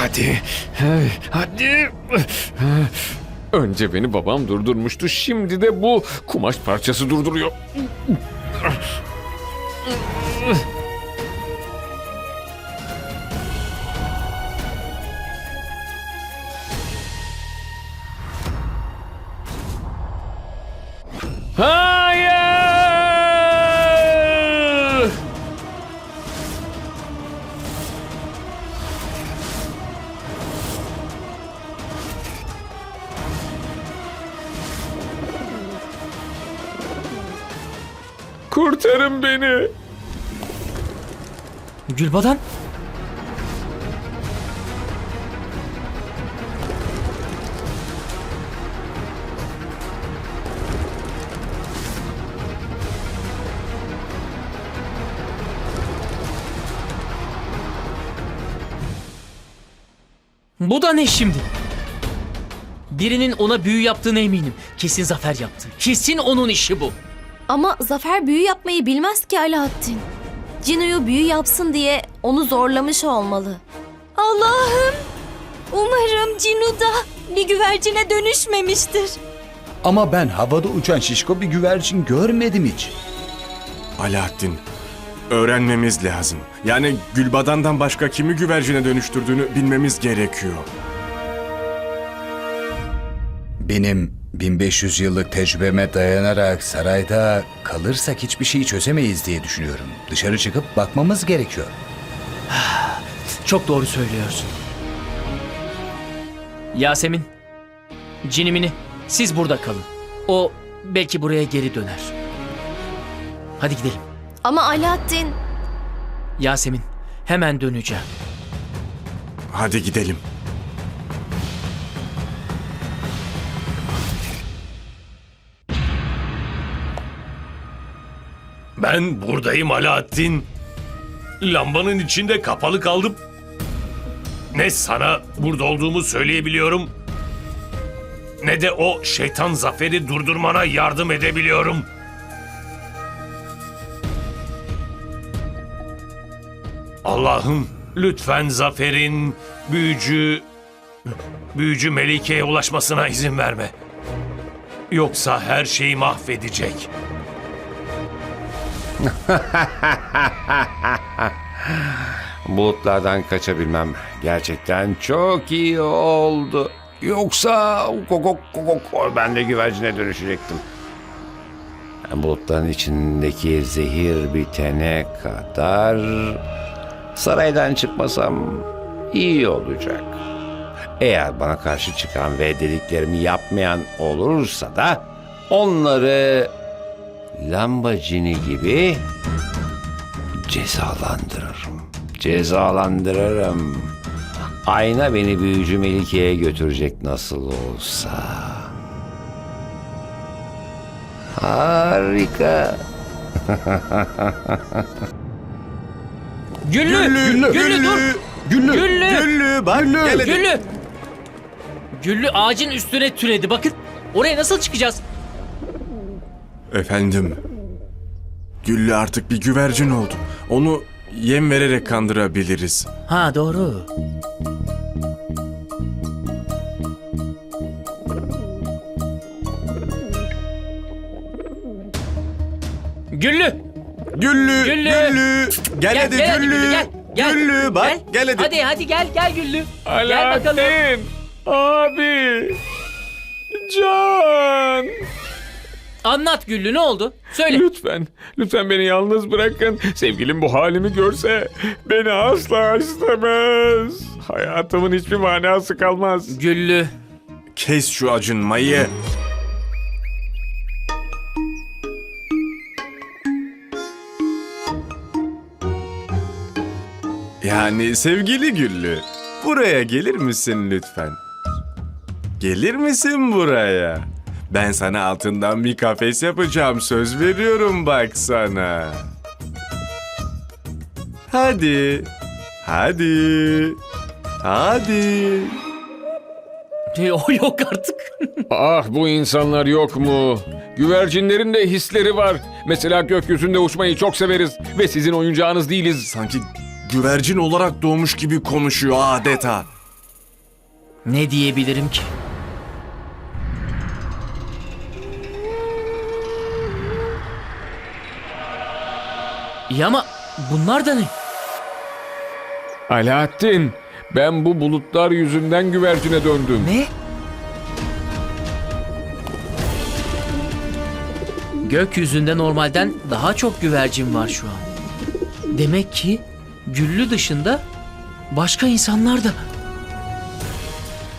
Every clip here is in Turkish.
Hadi. Hadi. Önce beni babam durdurmuştu. Şimdi de bu kumaş parçası durduruyor. Hayır! Kurtarın beni. Gülbadan? Bu da ne şimdi? Birinin ona büyü yaptığına eminim. Kesin Zafer yaptı. Kesin onun işi bu. Ama Zafer büyü yapmayı bilmez ki Alaaddin. Cinu'yu büyü yapsın diye onu zorlamış olmalı. Allah'ım! Umarım Cinu da bir güvercine dönüşmemiştir. Ama ben havada uçan şişko bir güvercin görmedim hiç. Alaaddin, öğrenmemiz lazım. Yani Gülbadan'dan başka kimi güvercine dönüştürdüğünü bilmemiz gerekiyor. Benim 1500 yıllık tecrübeme dayanarak sarayda kalırsak hiçbir şeyi çözemeyiz diye düşünüyorum. Dışarı çıkıp bakmamız gerekiyor. Çok doğru söylüyorsun. Yasemin, Cinimini siz burada kalın. O belki buraya geri döner. Hadi gidelim. Ama Alaaddin Yasemin, hemen döneceğim. Hadi gidelim. Ben buradayım Alaaddin. Lambanın içinde kapalı kaldım. Ne sana burada olduğumu söyleyebiliyorum. Ne de o şeytan zaferi durdurmana yardım edebiliyorum. Allah'ım lütfen zaferin büyücü büyücü Melike'ye ulaşmasına izin verme. Yoksa her şeyi mahvedecek. Bulutlardan kaçabilmem gerçekten çok iyi oldu. Yoksa kokok kokok ben de güvercine dönüşecektim. Bulutların içindeki zehir bitene kadar saraydan çıkmasam iyi olacak. Eğer bana karşı çıkan ve dediklerimi yapmayan olursa da onları lambacini gibi cezalandırırım. Cezalandırırım. Ayna beni büyücü Melike'ye götürecek nasıl olsa. Harika. Güllü! Güllü, dur! Güllü! Güllü! Güllü bak hadi. Güllü! Güllü ağacın üstüne türedi. Bakın oraya nasıl çıkacağız? Efendim, Güllü artık bir güvercin oldu. Onu yem vererek kandırabiliriz. Ha doğru. Güllü! Güllü, Güllü! Güllü. Gel, hadi gel hadi Güllü. gel. Gel. Güllü bak gel, hadi. Hadi hadi gel gel Güllü. Gel bakalım. Abi. Can. Anlat Güllü ne oldu? Söyle. Lütfen, lütfen beni yalnız bırakın. Sevgilim bu halimi görse beni asla istemez. Hayatımın hiçbir manası kalmaz. Güllü. Kes şu acınmayı. Yani sevgili Güllü, buraya gelir misin lütfen? Gelir misin buraya? Ben sana altından bir kafes yapacağım, söz veriyorum bak sana. Hadi, hadi, hadi. O yok artık. Ah bu insanlar yok mu? Güvercinlerin de hisleri var. Mesela gökyüzünde uçmayı çok severiz ve sizin oyuncağınız değiliz. Sanki güvercin olarak doğmuş gibi konuşuyor adeta. Ne diyebilirim ki? İyi ama bunlar da ne? Alaaddin, ben bu bulutlar yüzünden güvercine döndüm. Ne? Gökyüzünde normalden daha çok güvercin var şu an. Demek ki Güllü dışında başka insanlar da...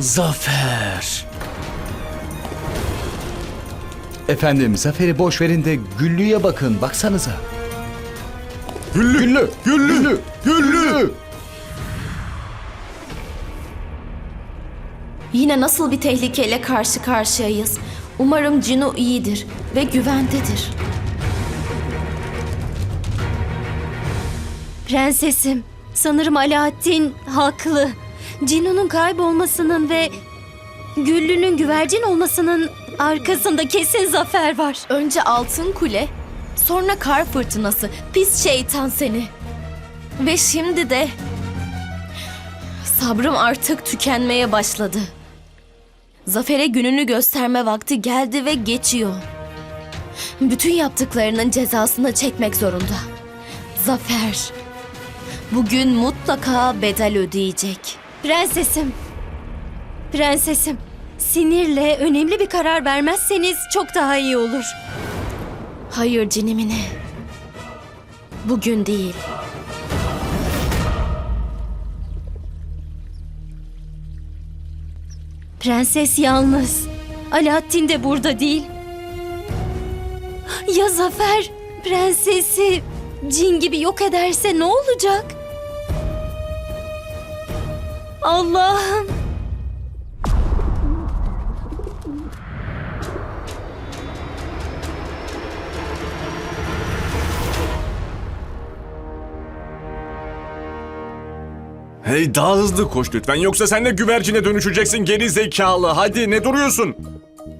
Zafer. Efendim Zafer'i boş verin de Güllü'ye bakın baksanıza. Güllü! Güllü! Güllü! Güllü! Yine nasıl bir tehlikeyle karşı karşıyayız? Umarım Cinu iyidir ve güvendedir. Prensesim, sanırım Alaaddin haklı. Cinu'nun kaybolmasının ve Güllü'nün güvercin olmasının arkasında kesin zafer var. Önce altın kule, sonra kar fırtınası, pis şeytan seni. Ve şimdi de sabrım artık tükenmeye başladı. Zafer'e gününü gösterme vakti geldi ve geçiyor. Bütün yaptıklarının cezasını çekmek zorunda. Zafer bugün mutlaka bedel ödeyecek. Prensesim, prensesim, sinirle önemli bir karar vermezseniz çok daha iyi olur. Hayır Cinimine. Bugün değil. Prenses yalnız. Alaaddin de burada değil. Ya Zafer prensesi cin gibi yok ederse ne olacak? Allah'ım. Hey daha hızlı koş lütfen yoksa sen de güvercine dönüşeceksin geri zekalı. Hadi ne duruyorsun?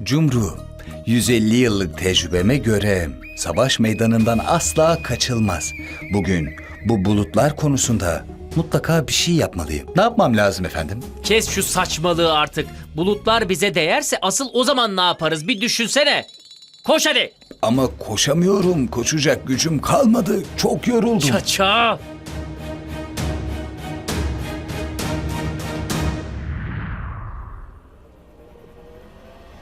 Cumru, 150 yıllık tecrübeme göre savaş meydanından asla kaçılmaz. Bugün bu bulutlar konusunda mutlaka bir şey yapmalıyım. Ne yapmam lazım efendim? Kes şu saçmalığı artık. Bulutlar bize değerse asıl o zaman ne yaparız bir düşünsene. Koş hadi. Ama koşamıyorum. Koşacak gücüm kalmadı. Çok yoruldum. Çaça.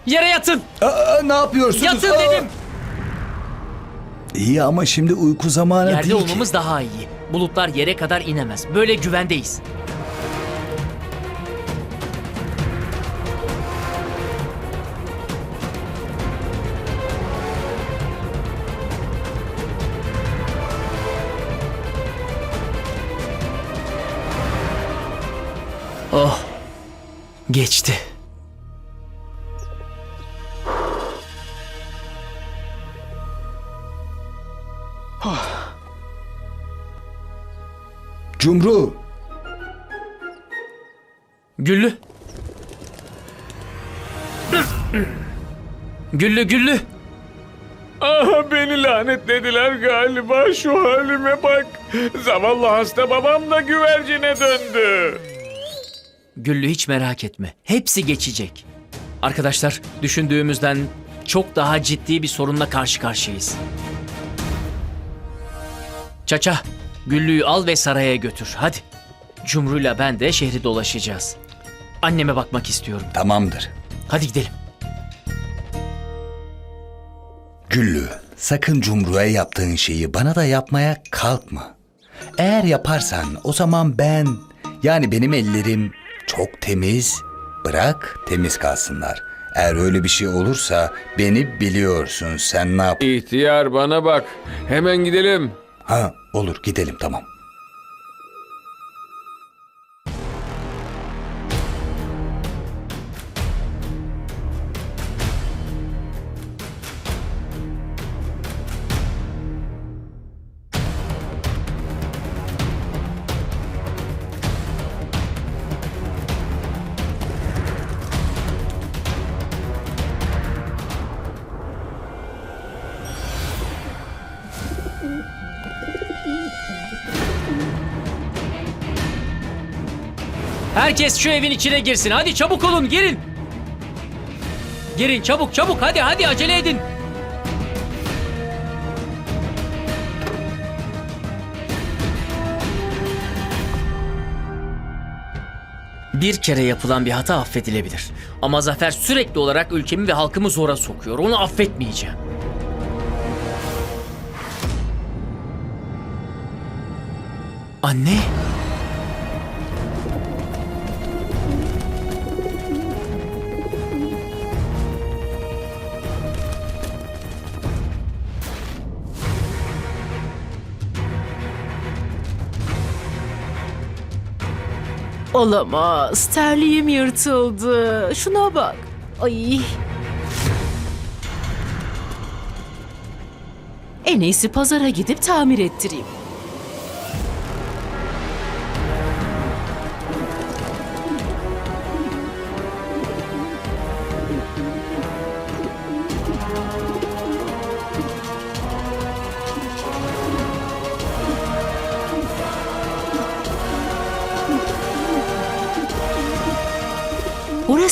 Yere yatın. Aa, ne yapıyorsunuz? Yatın Aa! dedim. İyi ama şimdi uyku zamanı Yerde değil ki. olmamız daha iyi. Bulutlar yere kadar inemez. Böyle güvendeyiz. Oh. Geçti. Cumru, Güllü. Güllü güllü. Ah beni lanetlediler galiba şu halime bak. Zavallı hasta babam da güvercine döndü. Güllü hiç merak etme. Hepsi geçecek. Arkadaşlar düşündüğümüzden çok daha ciddi bir sorunla karşı karşıyayız. Çaça, Güllü'yü al ve saraya götür. Hadi. Cumru'yla ben de şehri dolaşacağız. Anneme bakmak istiyorum. tamamdır. Hadi gidelim. Güllü, sakın Cumru'ya yaptığın şeyi bana da yapmaya kalkma. Eğer yaparsan o zaman ben, yani benim ellerim çok temiz, bırak temiz kalsınlar. Eğer öyle bir şey olursa beni biliyorsun sen ne yap... İhtiyar bana bak. Hemen gidelim. Ha olur gidelim tamam. Herkes şu evin içine girsin. Hadi çabuk olun girin. Girin çabuk çabuk hadi hadi acele edin. Bir kere yapılan bir hata affedilebilir. Ama Zafer sürekli olarak ülkemi ve halkımı zora sokuyor. Onu affetmeyeceğim. Anne. Olamaz. Terliğim yırtıldı. Şuna bak. Ay. En iyisi pazara gidip tamir ettireyim.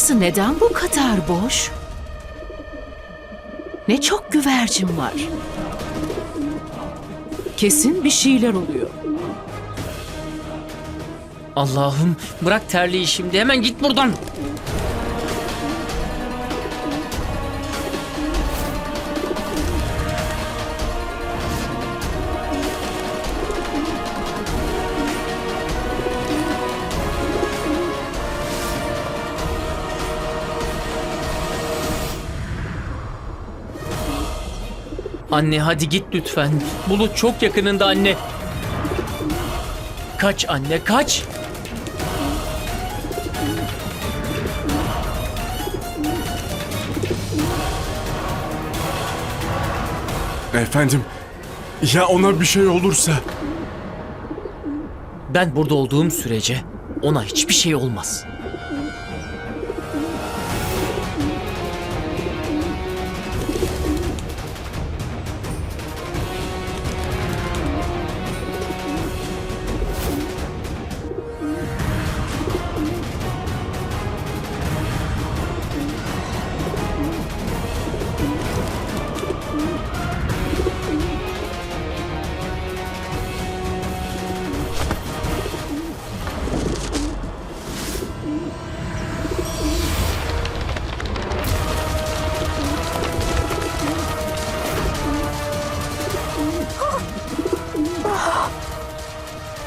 Burası neden bu kadar boş? Ne çok güvercin var. Kesin bir şeyler oluyor. Allah'ım bırak terliği şimdi hemen git buradan. Anne hadi git lütfen. Bulut çok yakınında anne. Kaç anne kaç. Efendim, ya ona bir şey olursa? Ben burada olduğum sürece ona hiçbir şey olmaz.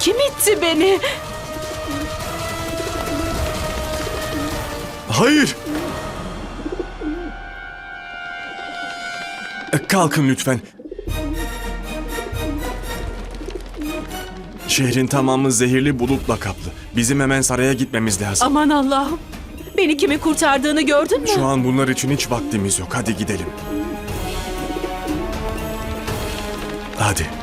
Kim itti beni? Hayır! Kalkın lütfen. Şehrin tamamı zehirli bulutla kaplı. Bizim hemen saraya gitmemiz lazım. Aman Allah'ım. Beni kimin kurtardığını gördün mü? Şu an bunlar için hiç vaktimiz yok. Hadi gidelim. Hadi.